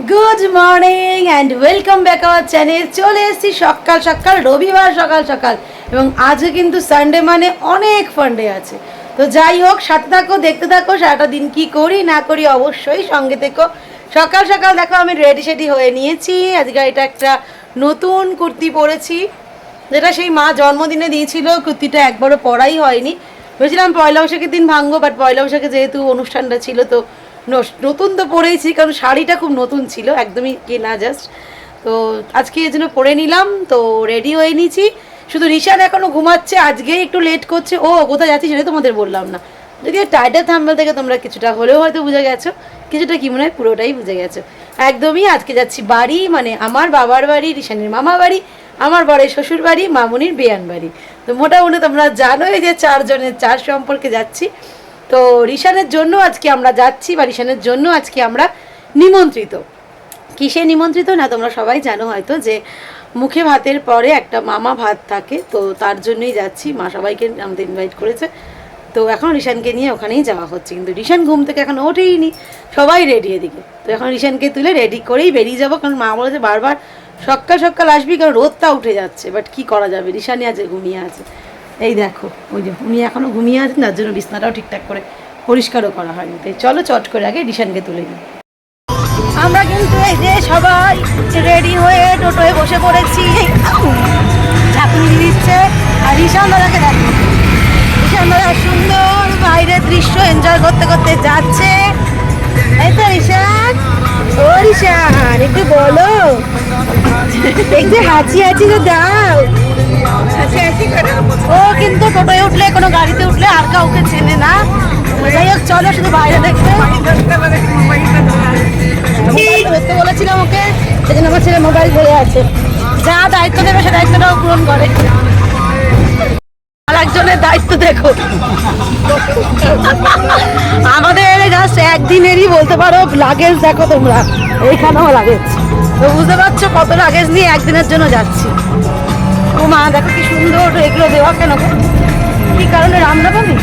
Good morning and welcome back our channel চলে এসেছি সকাল সকাল, রবিবার সকাল সকাল। এবং আজকে কিন্তু সানডে মানে অনেক ফান্ডে আছে। তো যাই হোক, সাথে থাকো, দেখতে থাকো, সারাটা দিন কি করি, না করি অবশ্যই সঙ্গে থেকো। সকাল সকাল দেখো, আমি রেডি সেডি হয়ে নিয়েছি। আজকে এটা একটা নতুন কুর্তি পরেছি, যেটা সেই মা জন্মদিনে দিয়েছিল। কুর্তিটা একবারও পরাই হয়নি। ভেবেছিলাম পয়লা বৈশাখের দিন ভাঙবো বাট পয়লা বৈশাখে যেহেতু অনুষ্ঠানটা ছিল, তো নতুন তো পরেইছি, কারণ শাড়িটা খুব নতুন ছিল, একদমই কেনা জাস্ট তো আজকে এই জন্য পরে নিলাম, তো রেডি হয়ে নিয়েছি। শুধু রিশান এখনও ঘুমাচ্ছে, আজকেই একটু লেট করছে। ও, কোথায় যাচ্ছি সেটা তোমাদের বললাম না। যদি টাইটেল থাম্বেল থেকে তোমরা কিছুটা হলেও হয়তো বুঝে গেছো, কিছুটা কি মনে হয় পুরোটাই বুঝে গেছো। একদমই আজকে যাচ্ছি বাড়ি মানে আমার বাবার বাড়ি রিশানের মামা বাড়ি, আমার বরের শ্বশুর বাড়ি, মামুনির বিয়ান বাড়ি। তো মোটামুটি তোমরা জানোই যে চারজনের চার সম্পর্কে যাচ্ছি। তো রিশানের জন্য আজকে আমরা যাচ্ছি, বা রিশানের জন্য আজকে আমরা নিমন্ত্রিত। কিসে নিমন্ত্রিত? না, তোমরা সবাই জানো হয়তো যে মুখে ভাতের পরে একটা মামা ভাত থাকে, তো তার জন্যই যাচ্ছি। মা সবাইকে আমাদের ইনভাইট করেছে। তো এখন রিশানকে নিয়ে ওখানেই যাওয়া হচ্ছে। কিন্তু রিশান ঘুম থেকে এখন ওঠেইনি। সবাই রেডি এদিকে। তো এখন রিশানকে তুলে রেডি করেই বেরিয়ে যাব। কারণ মা বলেছে বারবার সকাল সকাল আসবি, কারণ রোদটা উঠে যাচ্ছে। বাট কি করা যাবে? রিশানি আছে ঘুমিয়ে আছে। এই দেখো, ওই যে উনি এখনও ঘুমিয়ে আছেন, তার জন্য বিছনাটাও ঠিকঠাক করে পরিষ্কারও করা হয়নি। তাই চলো চট করে আগে রিশানকে তুলে নিই। আমরা কিন্তু এই যে সবাই রেডি হয়ে টোটোয় বসে পড়েছি। চাকরি দিচ্ছে। আর ঈশান দাদাকে দেখো। ঈশান দাদা সুন্দর বাইরের দৃশ্য এনজয় করতে করতে যাচ্ছে। এই তো ঈশান ও ঈশান একটু বলো। একটু হাঁচি হাঁচি তো দাও। ও কিন্তু টোটোয় উঠলে, কোনো গাড়িতে উঠলে আর কাউকে চেনে না। যাই হোক, চলো শুধু বাইরে মোবাইল ধরতে বলেছিলাম ওকে, সেজন্য আমার ছেলে মোবাইল ধরে আছে। যা দায়িত্ব দেবে সে দায়িত্বটাও পূরণ করে। আর একজনের দায়িত্ব দেখো। আমাদের জাস্ট একদিনেরই বলতে পারো লাগেজ দেখো তোমরা। এইখানেও লাগেজ তো বুঝতে পারছ কত লাগেজ নিয়ে একদিনের জন্য যাচ্ছি। ও মা দেখো কি সুন্দর এগুলো দেওয়া কেন কি কারণে রামনবমী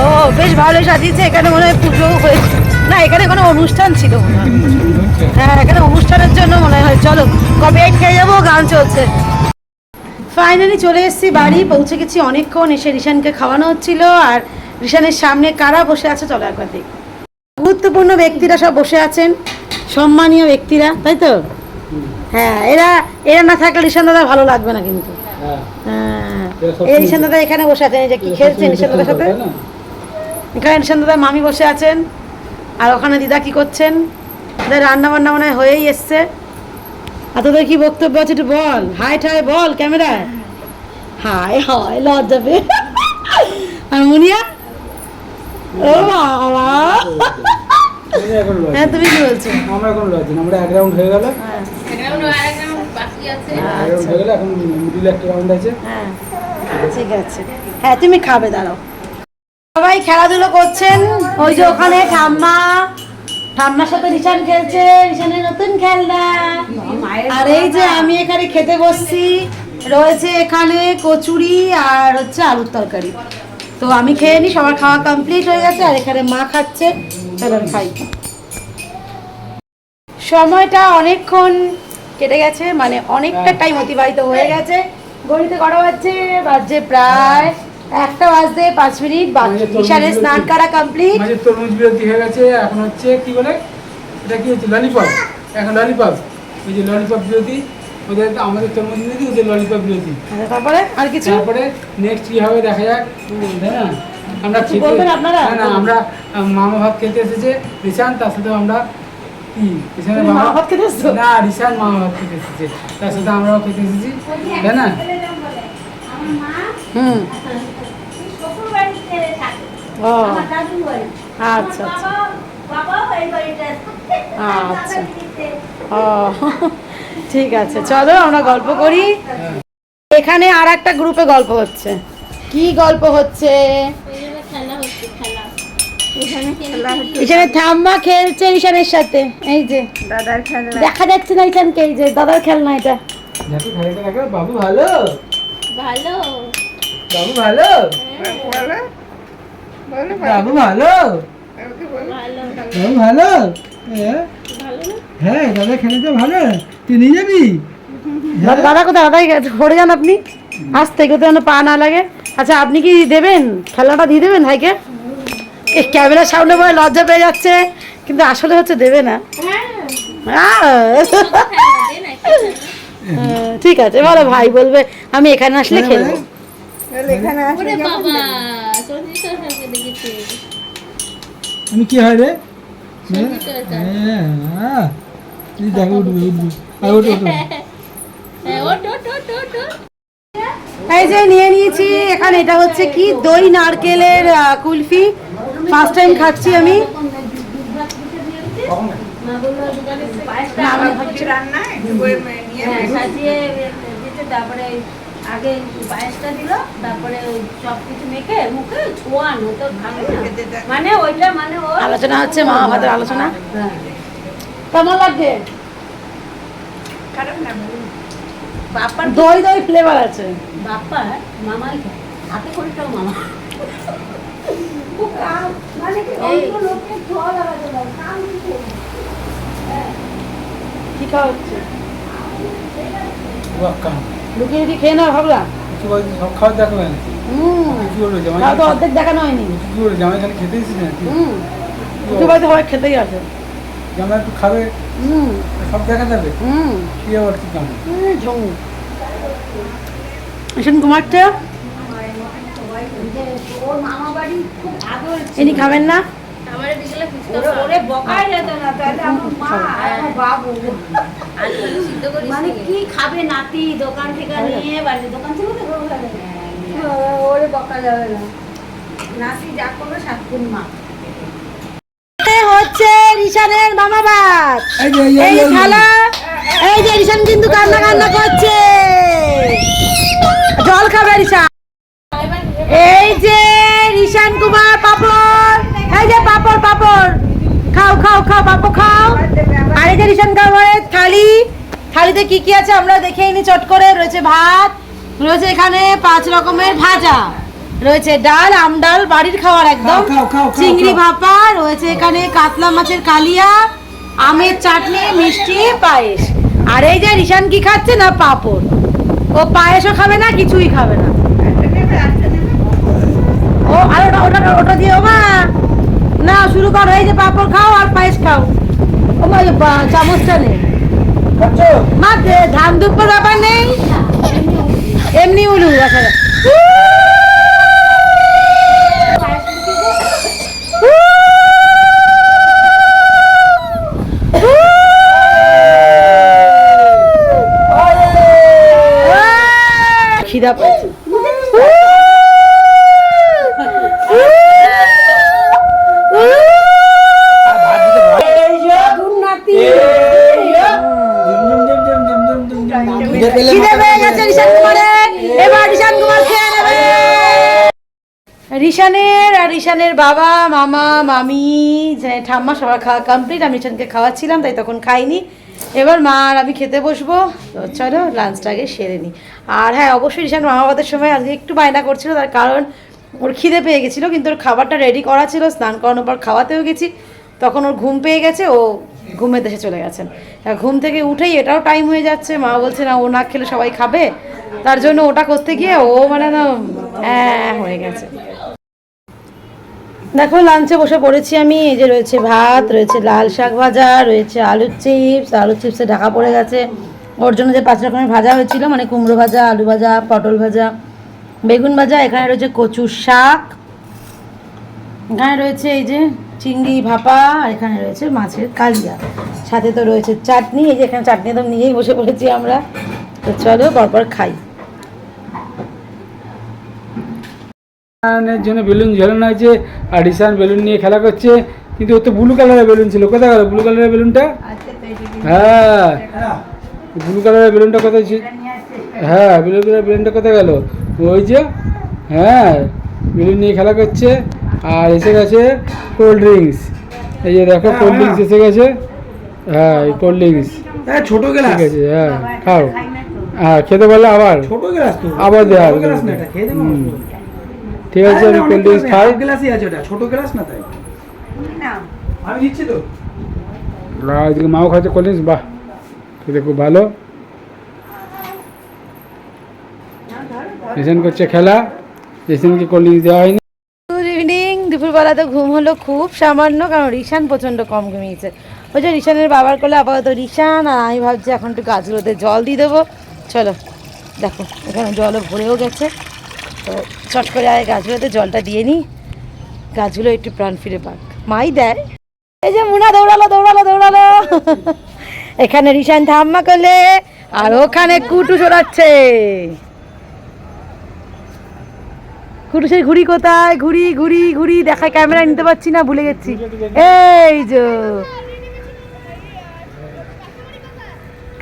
ও বেশ ভালোই সাজিয়েছে এখানে মনে হয় পুজো হয়েছে। না এখানে কোনো অনুষ্ঠান ছিল হ্যাঁ এখানে অনুষ্ঠানের জন্য মনে হয় চলো কবে এক খেয়ে যাব গান চলছে। ফাইনালি চলে এসেছি বাড়ি পৌঁছে গেছি অনেকক্ষণ এসে রিশানকে খাওয়ানো হচ্ছিল আর রিশানের সামনে কারা বসে আছে চলো একবার দেখি। গুরুত্বপূর্ণ ব্যক্তিরা সব বসে আছেন সম্মানীয় ব্যক্তিরা তাই তো? হ্যাঁ এরা এরা না থাকলে রিশান দাদা ভালো লাগবে না কিন্তু। হ্যাঁ। এই রিশান দাদা এখানে বসে আছেন এই যে কি খেলছেন রিশান দাদার সাথে? এখানে রিশান দাদা মামি বসে আছেন আর ওখানে দিদা কি করছেন? রান্না বান্না মনে হয় হয়েই এসছে। আর তোদের কি বক্তব্য আছে একটু বল? হাই ঠাই বল ক্যামেরায়। হাই হাই লজ্জা পেয়ে। আর মুনিয়া? ও বাবা। হ্যাঁ তুমি কি বলছো? আমরা এখন লজ্জা আমরা এক রাউন্ড হয়ে গেল। হ্যাঁ রাউন্ড হয়ে হ্যাঁ ঠিক আছে। হ্যাঁ তুমি খাবে দাঁড়াও। সবাই খেলাধুলো করছেন? ওই যে ওখানে ঠাম্মা ঠাম্মার সাথে রিশান খেলছে রিশানের নতুন খেলনা। আর এই যে আমি এখানে খেতে বসছি রয়েছে এখানে কচুরি আর হচ্ছে আলুর তরকারি। তো আমি খেয়ে নি সবার খাওয়া কমপ্লিট হয়ে গেছে আর এখানে মা খাচ্ছে খাই। সময়টা অনেকক্ষণ কেটে গেছে মানে অনেকটা টাইম অতিবাহিত হয়ে গেছে। গড়িতে কটা বাজছে? বাজছে প্রায় একটা বাজতে পাঁচ মিনিট। বাকি ঈশানের স্নান করা কমপ্লিট মাঝে তরমুজ বিরতি হয়ে গেছে এখন হচ্ছে কি বলে? এটা কি হচ্ছে? ললিপপ এখন ললিপপ ওই যে ললিপপ বিরতি ওদের আমাদের তরমুজ বিরতি ওদের ললিপপ বিরতি। তারপরে আর কিছু? তারপরে নেক্সট কি হবে দেখা যাক। তাই না? আমরা খেতে বলবেন আপনারা? না না আমরা মামা ভাত খেতে এসেছে রিশান তার সাথে আমরা কি রিশানের ভাত খেতে এসেছ? না রিশান মামা ভাত খেতে এসেছে। তার সাথে আমরাও খেতে এসেছি তাই না? হুম। ও। আচ্ছা আচ্ছা। আচ্ছা। ও ঠিক আছে। চলো আমরা গল্প করি। এখানে আর একটা গ্রুপে গল্প হচ্ছে। কি গল্প হচ্ছে? এখানে ঠাম্মা খেলছে ঈশানের সাথে এই যে। দাদার খেলা। দেখা যাচ্ছে না ঈশানকে এই যে দাদার খেলনা এটা। দেখো খালিটা দেখো বাবু ভালো? ভালো। বাবু ভালো? বাবু ভালো? ভালো। বাবু ভালো? হ্যাঁ। হ্যাঁ দাদা খেলেতে ভালো। তুই নিয়ে যাবি? দাদা দাদা কোথায়? দাদাই পড়ে যান আপনি। আজ থেকে যেন পা না লাগে। আচ্ছা আপনি কি দেবেন? খেলাটা দিয়ে দেবেন ভাইকে? এই ক্যামেরার সামনে বলে লজ্জা পেয়ে যাচ্ছে কিন্তু আসলে হচ্ছে দেবে না। হ্যাঁ, ঠিক আছে বলো ভাই বলবে আমি এখানে আসলে খেলব। দেখেছি। আমি কি হয় রে? হ্যাঁ? দেখো উঠবি উঠবি। আর হ্যাঁ ওট ওট এই যে নিয়ে নিয়েছি এখানে এটা হচ্ছে কি? দই নারকেলের কুলফি। ফার্স্ট টাইম খাচ্ছি আমি। করে হ্যাঁ সাজিয়ে দিতে তারপরে আগে পায়েসটা দিল তারপরে সব কিছু মেখে মুখে ছোয়ানো তো মানে ওইটা মানে আলোচনা হচ্ছে মা আমাদের আলোচনা। হ্যাঁ। কেমন লাগছে? খারাপ না বাপার দই দই ফ্লেভার আছে। বাপ্পা মামাই হাতে করেটাও মামা। কি খাওয়া হচ্ছে ওয়াক্কা লুকিয়ে লুকিয়ে খেয়ে নাও ভাবলা। কিছু বলছি সব খাবার দেখবে না হুম। কি বলব জামাই তো অর্ধেক দেখানো হয়নি। কি বলব জামাই খালি খেতে দিচ্ছিস না হুম। একটু বাড়িতে সবাই খেতেই আছে জামাই একটু খাবে? হুম। সব দেখা যাবে? হুম। কি আবার কি কাম ঝুমু। ভীষণ কুমারটা ওর মামা বাড়ি খুব আদর ইনি খাবেন না? মানে কি খাবে নাতি দোকান থেকে নিয়ে বাড়ি দোকান তো ওরে বকা যাবে নাতি যা করবে সাত মা। হচ্ছে মামা এই। খালা এই যে কিন্তু কান্না কান্না করছে। জল খাবে রিশান এই যে রিশান কুমার পাপড়। এই যে পাপড় পাপড়। খাও খাও খাও পাপড় খাও। আর এই যে রিশান কামারের থালি। থালিতে কি কি আছে আমরা দেখে নি চট করে। রয়েছে ভাত রয়েছে এখানে পাঁচ রকমের ভাজা। রয়েছে ডাল আম ডাল বাড়ির খাওয়ার একদম। চিংড়ি। ভাপা রয়েছে এখানে কাতলা মাছের কালিয়া আমের চাটনি মিষ্টি পায়েস। আর এই যে রিশান কি খাচ্ছে না পাপড়? ও পায়েসও খাবে না কিছুই খাবে না ও আর ওটা ওটা ওটা দিও মা না শুরু করো এই যে পাপড় খাও আর পায়েস খাও। ও মা এই বা- চামচটা নেই? মা ধান দুপুর ব্যাপার নেই। এমনি উলু আচ্ছা। খিদা পাইছে। রিশানের আর রিশানের বাবা, মামা, মামি ঠাম্মা সবার খাওয়া কমপ্লিট আমি রিশানকে খাওয়াচ্ছিলাম, তাই তখন খাইনি। এবার মা আর আমি খেতে বসবো। তো চলো লাঞ্চটা আগে সেরে নিই আর হ্যাঁ অবশ্যই রিশান মামা বাদের সময় আজকে একটু বায়না করছিল, তার কারণ ওর খিদে পেয়ে গেছিল, কিন্তু ওর খাবারটা রেডি করা ছিল, স্নান করানোর পর খাওয়াতেও গেছি। তখন ওর ঘুম পেয়ে গেছে, ও ঘুমের দেশে চলে গেছেন ঘুম থেকে উঠেই এটাও টাইম হয়ে যাচ্ছে, মা বলছে, না, ও না খেলে সবাই খাবে। তার জন্য ওটা করতে গিয়ে ও মানে না হ্যাঁ হয়ে গেছে। দেখো লাঞ্চে বসে পড়েছি আমি। এই যে রয়েছে ভাত, রয়েছে লাল শাক ভাজা, রয়েছে আলুর চিপস আলুর চিপসে ঢাকা পড়ে গেছে। ওর জন্য যে পাঁচ রকমের ভাজা হয়েছিল মানে কুমড়ো ভাজা, আলু ভাজা, পটল ভাজা, বেগুন ভাজা, এখানে রয়েছে কচুর শাক। এখানে রয়েছে এই যে চিংড়ি ভাপা, আর এখানে রয়েছে মাছের কালিয়া। সাথে তো রয়েছে চাটনি। এই যে এখানে চাটনি তো নিয়েই বসে পড়েছি আমরা। তো চলো পরপর খাই। রিশানের জন্য বেলুন ঝোলানো হয়েছে আর রিশান বেলুন নিয়ে খেলা করছে। কিন্তু ও তো ব্লু কালারের বেলুন ছিল। কোথায় গেল ব্লু কালারের বেলুনটা? হ্যাঁ। ব্লু কালারের বেলুনটা কোথায় ছিল? হ্যাঁ ব্লু কালারের বেলুনটা কোথায় গেল? ওই যে হ্যাঁ বেলুন নিয়ে খেলা করছে। আর এসে গেছে কোল্ড ড্রিঙ্কস এই যে দেখো কোল্ড ড্রিঙ্কস এসে গেছে। হ্যাঁ এই কোল্ড ড্রিঙ্কস হ্যাঁ ছোট ঠিক আছে হ্যাঁ খাও। হ্যাঁ খেতে পারলে আবার। ছোট গ্লাস তো। আবার দেওয়া হবে। ঠিক আছে আমি কোল্ড ড্রিঙ্কস খাই। গ্লাসই আছে ওটা ছোট গ্লাস না তাই? না। আমি দিচ্ছি তো। আর মাও খাচ্ছে কোল্ড ড্রিঙ্কস বাহ। খেতে খুব ভালো। রেশন করছে খেলা। রেশনকে কোল্ড ড্রিঙ্কস দেওয়া হয়নি। ইভিনিং দুপুরবেলা তো ঘুম হলো খুব সামান্য কারণ রিশান প্রচণ্ড কম ঘুমিয়েছে। ওই যে রিশানের বাবার কোলে আপাতত রিশান আর আমি ভাবছি এখন একটু গাছগুলোতে জল দিয়ে দেবো। চলো দেখো এখানে জলও ভরেও গেছে। তো চট করে আয় গাছগুলোতে জলটা দিয়ে নিই গাছগুলো একটু প্রাণ ফিরে পাক। মাই দেয়। এই যে মুনা, দৌড়ালো দৌড়ালো দৌড়ালো। এখানে রিশান ধাম্মা করলে, আর ওখানে কুটু চড়াচ্ছে কুটুসের ঘুড়ি কোথায়? ঘুড়ি ঘুড়ি ঘুড়ি দেখা ক্যামেরা নিতে পারছি না, ভুলে গেছি। এই যে।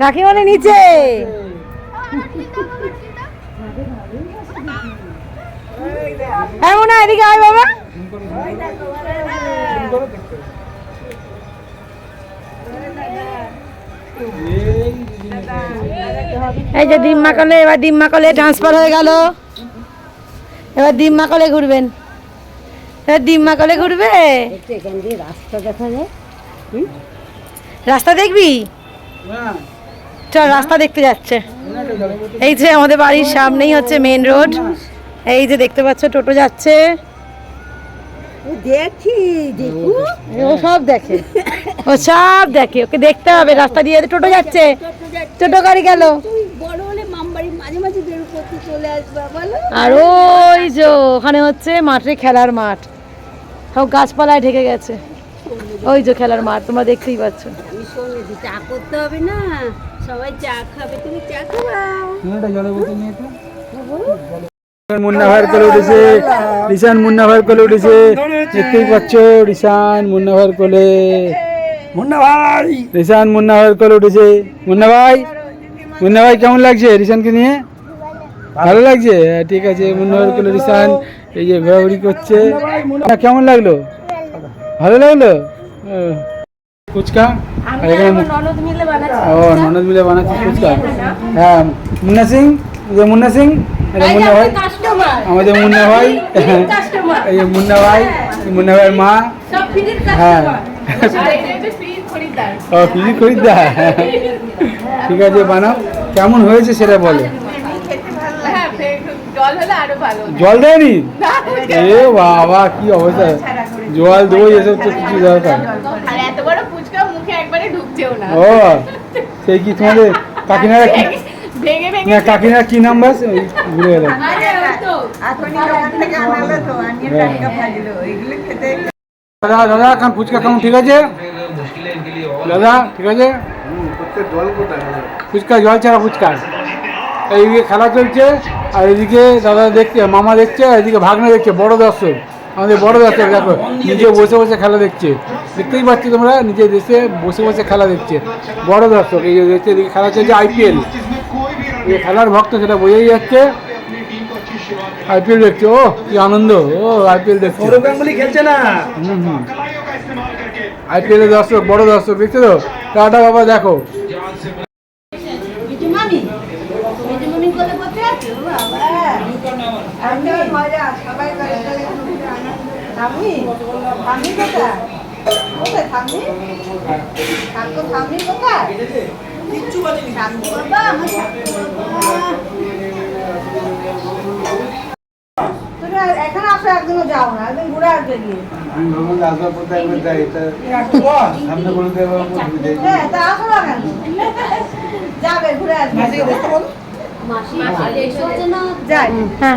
কাকিমানে নিচে। এমন এদিকে আয় বাবা। এই যে ডিম্মা কলে এবার ডিম্মা কলে ট্রান্সফার হয়ে গেল। এবার ডিম্মা কলে ঘুরবেন। এবার ডিম্মা কলে ঘুরবে। রাস্তা দেখা যায় রাস্তা দেখবি? চল, রাস্তা দেখতে যাচ্ছে। এই যে আমাদের বাড়ির সামনেই হচ্ছে মেন রোড এই যে দেখতে পাচ্ছ টোটো যাচ্ছে। দেখি ও সব দেখে। ও সব দেখে ওকে দেখতে হবে রাস্তা দিয়ে টোটো যাচ্ছে। টোটো গাড়ি গেল। তুই বড় হলে মামবাড়ি মাঝে মাঝে বের করতে চলে আসবা বলো। আর ওই যে ওখানে হচ্ছে মাঠে খেলার মাঠ। সব গাছপালায় ঢেকে গেছে। ওই যে খেলার মাঠ তোমরা দেখতেই পাচ্ছ। চা করতে হবে না। সবাই চা খাবে তুমি চা খাবা মুন্না ভাইয়ের কোলে উঠেছে। রিশান মুন্না ভাইয়ের কোলে উঠেছে। দেখতেই পাচ্ছ রিশান মুন্না ভাইয়ের কোলে। মুন্না ভাই! রিশান মুন্না ভাইয়ের কোলে উঠেছে। মুন্না ভাই! মুন্না ভাই কেমন লাগছে রিশানকে নিয়ে? ভালো লাগছে? হ্যাঁ, ঠিক আছে মুন্না ভাইয়ের কোলে রিশান এই যে ঘোরাঘুরি করছে। কেমন লাগল? ভালো লাগল? ফুচকা? আর এখানে ননদ মিলে বানাচ্ছি ও ননদ মিলে বানাচ্ছে ফুচকা। হ্যাঁ মুন্না সিং? মুন্না সিং? এটা মুন্না ভাই? আমাদের মুন্না ভাই? এই মুন্না ভাই মুন্না ভাইয়ের মা। হ্যাঁ। ফিরির ও ফিজি খরিদ্দার। ঠিক আছে বানাও। কেমন হয়েছে সেটা বলো। হ্যাঁ জল দেয়নি? এ বাবা কি অবস্থা? জল দই এসব তো কিছু দরকার। ও সেই কি তোমাদের কাকিনারা কি না কাকিনারা কি নাম্বার ঘুরে ওই দাদা দাদা কারণ ফুচকা কেমন? ঠিক আছে? দাদা, ঠিক আছে? ফুচকা, জল ছাড়া ফুচকা। এইদিকে খেলা চলছে, আর এদিকে দাদা দেখছে, মামা দেখছে, আর এদিকে ভাগনা দেখছে, বড় দর্শক। আমাদের বড় দর্শক, দেখো, নিজে বসে বসে খেলা দেখছে। দেখতেই পাচ্ছি তোমরা, নিজের দেশে বসে বসে খেলা দেখছে। বড় দর্শক, এই দেখছে, এদিকে খেলা চলছে আইপিএল এই খেলার ভক্ত সেটা বোঝাই যাচ্ছে আইপিএল দেখছে ও কি আনন্দ ও আইপিএল দেখছে। গাঙ্গুলি খেলছে না? হুম হুম। আইপিএল এর দর্শক বড় দর্শক দেখছে তো? টাটা বাবা দেখো। এখানে আসো একদমও যাও না একদম ঘুরে আসবে গিয়ে। আমি ভাবলাম আসবার পথে একবার যাই এটা সামনে বলে দেবো হ্যাঁ তা আসো না কেন? যাবে ঘুরে আসবে। হ্যাঁ